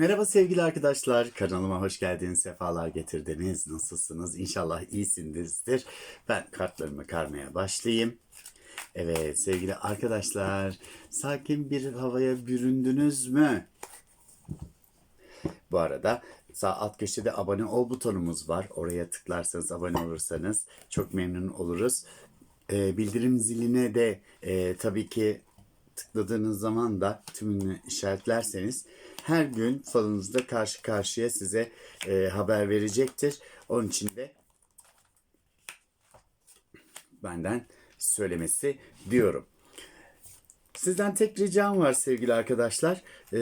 Merhaba sevgili arkadaşlar, kanalıma hoş geldiniz, sefalar getirdiniz. Nasılsınız? İnşallah iyisinizdir. Ben kartlarımı karmaya başlayayım. Evet sevgili arkadaşlar, sakin bir havaya büründünüz mü? Bu arada sağ alt köşede abone ol butonumuz var. Oraya tıklarsanız, abone olursanız çok memnun oluruz. Ee, bildirim ziline de e, tabii ki tıkladığınız zaman da tümünü işaretlerseniz her gün falınızda karşı karşıya size e, haber verecektir. Onun için de benden söylemesi diyorum. Sizden tek ricam var sevgili arkadaşlar. E,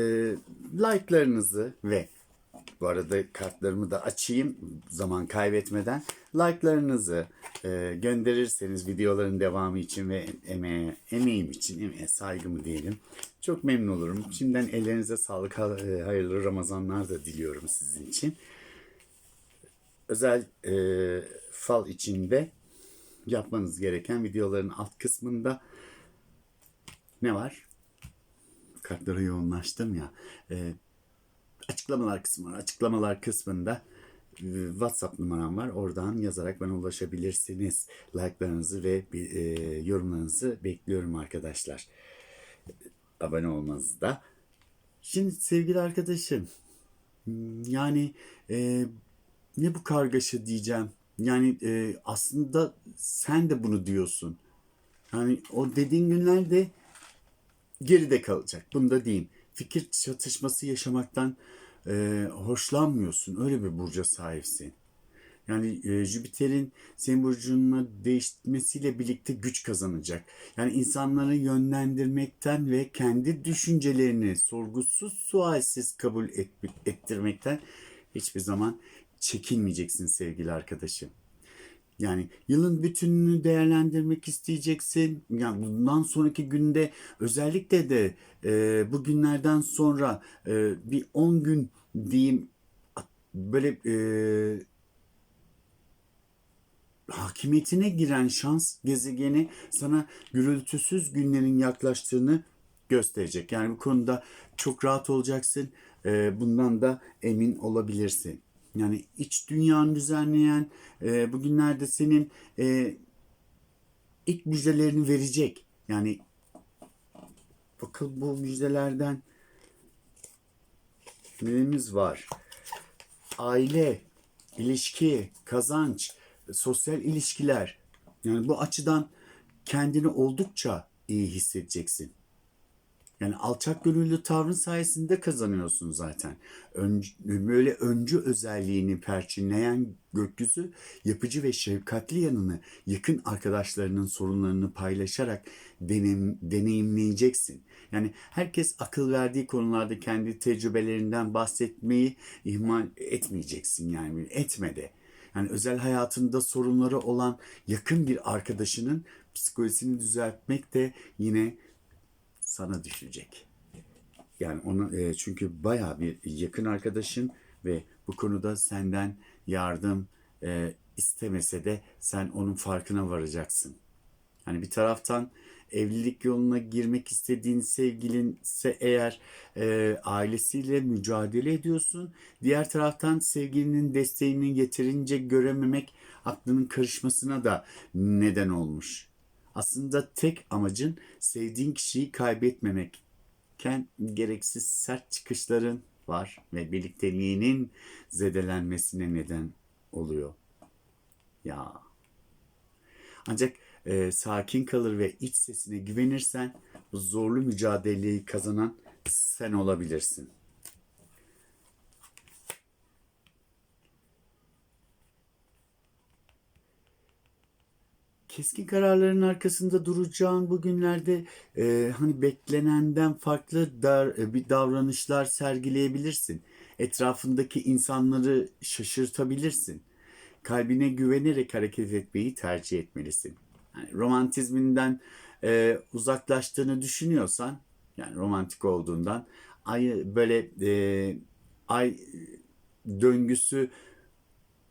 like'larınızı ve bu arada kartlarımı da açayım zaman kaybetmeden. Like'larınızı e, gönderirseniz videoların devamı için ve emeğe, emeğim için, emeğe saygımı diyelim. Çok memnun olurum. Şimdiden ellerinize sağlık, e, hayırlı Ramazanlar da diliyorum sizin için. Özel e, fal içinde yapmanız gereken videoların alt kısmında ne var? Kartlara yoğunlaştım ya. E, açıklamalar kısmı var. Açıklamalar kısmında e, WhatsApp numaram var. Oradan yazarak bana ulaşabilirsiniz. Like'larınızı ve e, yorumlarınızı bekliyorum arkadaşlar. Abone olmanızı da. Şimdi sevgili arkadaşım yani e, ne bu kargaşa diyeceğim. Yani e, aslında sen de bunu diyorsun. Yani o dediğin günlerde geride kalacak. Bunu da diyeyim. Fikir çatışması yaşamaktan e, hoşlanmıyorsun. Öyle bir burca sahipsin. Yani e, Jüpiter'in senin burcuna değişmesiyle birlikte güç kazanacak. Yani insanları yönlendirmekten ve kendi düşüncelerini sorgusuz sualsiz kabul et, ettirmekten hiçbir zaman çekinmeyeceksin sevgili arkadaşım. Yani yılın bütününü değerlendirmek isteyeceksin. Yani bundan sonraki günde özellikle de e, bu günlerden sonra e, bir 10 gün diyeyim böyle e, hakimiyetine giren şans gezegeni sana gürültüsüz günlerin yaklaştığını gösterecek. Yani bu konuda çok rahat olacaksın. E, bundan da emin olabilirsin. Yani iç dünyanı düzenleyen e, bugünlerde senin e, ilk müjdelerini verecek. Yani bakın bu müjdelerden neyimiz var? Aile, ilişki, kazanç, sosyal ilişkiler. Yani bu açıdan kendini oldukça iyi hissedeceksin. Yani alçak gönüllü tavrın sayesinde kazanıyorsun zaten. Ön, böyle öncü özelliğini perçinleyen gökyüzü yapıcı ve şefkatli yanını yakın arkadaşlarının sorunlarını paylaşarak deneyim, deneyimleyeceksin. Yani herkes akıl verdiği konularda kendi tecrübelerinden bahsetmeyi ihmal etmeyeceksin yani etme de. Yani özel hayatında sorunları olan yakın bir arkadaşının psikolojisini düzeltmek de yine sana düşecek. Yani onu e, çünkü bayağı bir yakın arkadaşın ve bu konuda senden yardım e, istemese de sen onun farkına varacaksın. Hani bir taraftan evlilik yoluna girmek istediğin sevgilinse eğer e, ailesiyle mücadele ediyorsun. Diğer taraftan sevgilinin desteğini yeterince görememek aklının karışmasına da neden olmuş. Aslında tek amacın sevdiğin kişiyi kaybetmemekken gereksiz sert çıkışların var ve birlikteliğinin zedelenmesine neden oluyor. Ya. Ancak e, sakin kalır ve iç sesine güvenirsen bu zorlu mücadeleyi kazanan sen olabilirsin. Keskin kararların arkasında duracağın bu günlerde e, hani beklenenden farklı dar, e, bir davranışlar sergileyebilirsin. Etrafındaki insanları şaşırtabilirsin. Kalbine güvenerek hareket etmeyi tercih etmelisin. Yani romantizminden e, uzaklaştığını düşünüyorsan, yani romantik olduğundan, ay böyle e, ay döngüsü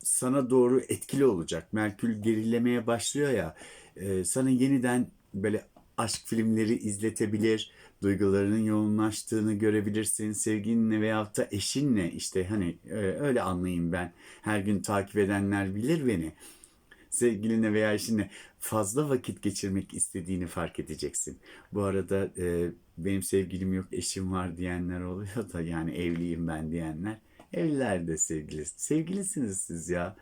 sana doğru etkili olacak. Merkür gerilemeye başlıyor ya. e, sana yeniden böyle aşk filmleri izletebilir, duygularının yoğunlaştığını görebilirsin. Sevgilinle veyahut da eşinle işte hani e, öyle anlayayım ben. Her gün takip edenler bilir beni. Sevgilinle veya eşinle fazla vakit geçirmek istediğini fark edeceksin. Bu arada e, benim sevgilim yok, eşim var diyenler oluyor da yani evliyim ben diyenler. Evliler de sevgili. Sevgilisiniz siz ya.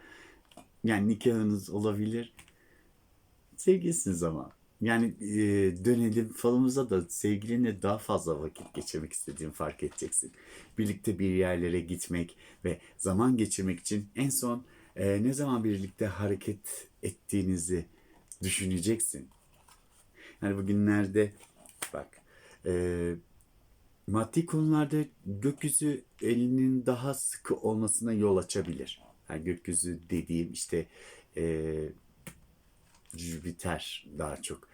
Yani nikahınız olabilir. Sevgilisiniz ama. Yani e, dönelim falımıza da sevgilinle daha fazla vakit geçirmek istediğini fark edeceksin. Birlikte bir yerlere gitmek ve zaman geçirmek için en son e, ne zaman birlikte hareket ettiğinizi düşüneceksin. Yani bugünlerde bak e, maddi konularda gökyüzü elinin daha sıkı olmasına yol açabilir. Yani gökyüzü dediğim işte e, Jüpiter daha çok.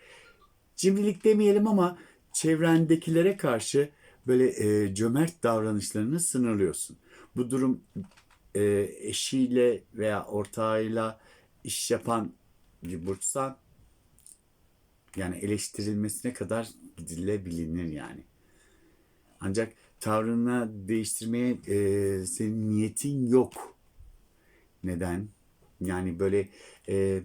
Cimrilik demeyelim ama çevrendekilere karşı böyle e, cömert davranışlarını sınırlıyorsun. Bu durum e, eşiyle veya ortağıyla iş yapan bir burçsan yani eleştirilmesine kadar gidilebilir yani. Ancak tavrını değiştirmeye e, senin niyetin yok. Neden? Yani böyle e,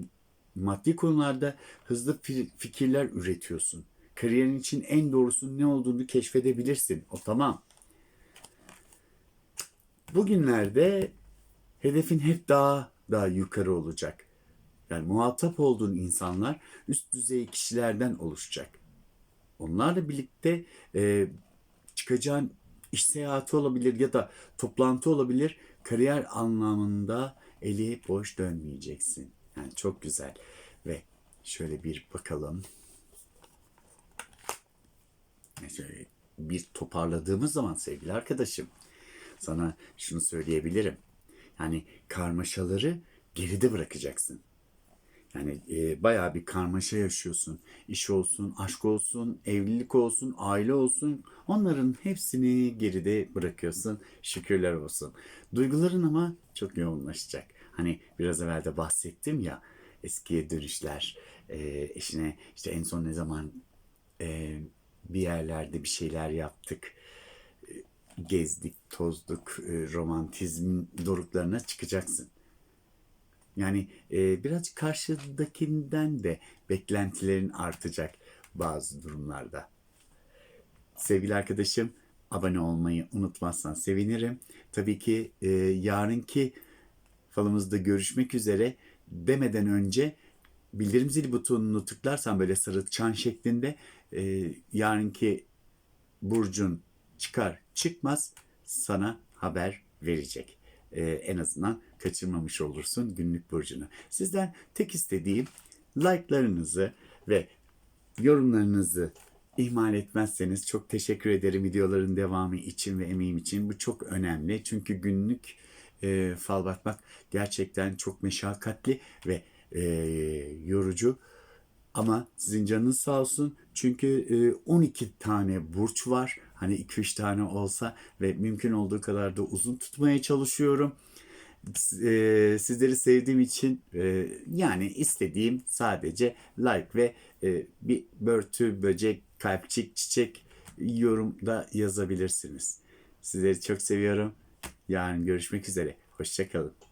maddi konularda hızlı fi- fikirler üretiyorsun. Kariyerin için en doğrusunun ne olduğunu keşfedebilirsin. O tamam. Bugünlerde hedefin hep daha daha yukarı olacak. Yani muhatap olduğun insanlar üst düzey kişilerden oluşacak. Onlarla birlikte e, çıkacağın iş seyahati olabilir ya da toplantı olabilir. Kariyer anlamında eli boş dönmeyeceksin. Yani çok güzel. Ve şöyle bir bakalım. Şöyle bir toparladığımız zaman sevgili arkadaşım sana şunu söyleyebilirim. Yani karmaşaları geride bırakacaksın. Yani e, bayağı bir karmaşa yaşıyorsun. İş olsun, aşk olsun, evlilik olsun, aile olsun. Onların hepsini geride bırakıyorsun. Şükürler olsun. Duyguların ama çok yoğunlaşacak. Hani biraz evvel de bahsettim ya eskiye dönüşler. E, eşine işte en son ne zaman e, bir yerlerde bir şeyler yaptık. Gezdik, tozduk, e, romantizmin doruklarına çıkacaksın. Yani e, birazcık karşıdakinden de beklentilerin artacak bazı durumlarda. Sevgili arkadaşım abone olmayı unutmazsan sevinirim. Tabii ki e, yarınki falımızda görüşmek üzere demeden önce bildirim zili butonunu tıklarsan böyle sarı çan şeklinde e, yarınki burcun çıkar çıkmaz sana haber verecek. E, en azından kaçırmamış olursun günlük burcunu. Sizden tek istediğim like'larınızı ve yorumlarınızı ihmal etmezseniz çok teşekkür ederim videoların devamı için ve emeğim için. Bu çok önemli çünkü günlük e, fal bakmak gerçekten çok meşakkatli ve e, yorucu. Ama sizin canınız sağ olsun. Çünkü e, 12 tane burç var. Hani 2-3 tane olsa ve mümkün olduğu kadar da uzun tutmaya çalışıyorum. E, sizleri sevdiğim için e, yani istediğim sadece like ve e, bir börtü, böcek, kalpçik, çiçek yorumda yazabilirsiniz. Sizleri çok seviyorum. Yarın görüşmek üzere. Hoşçakalın.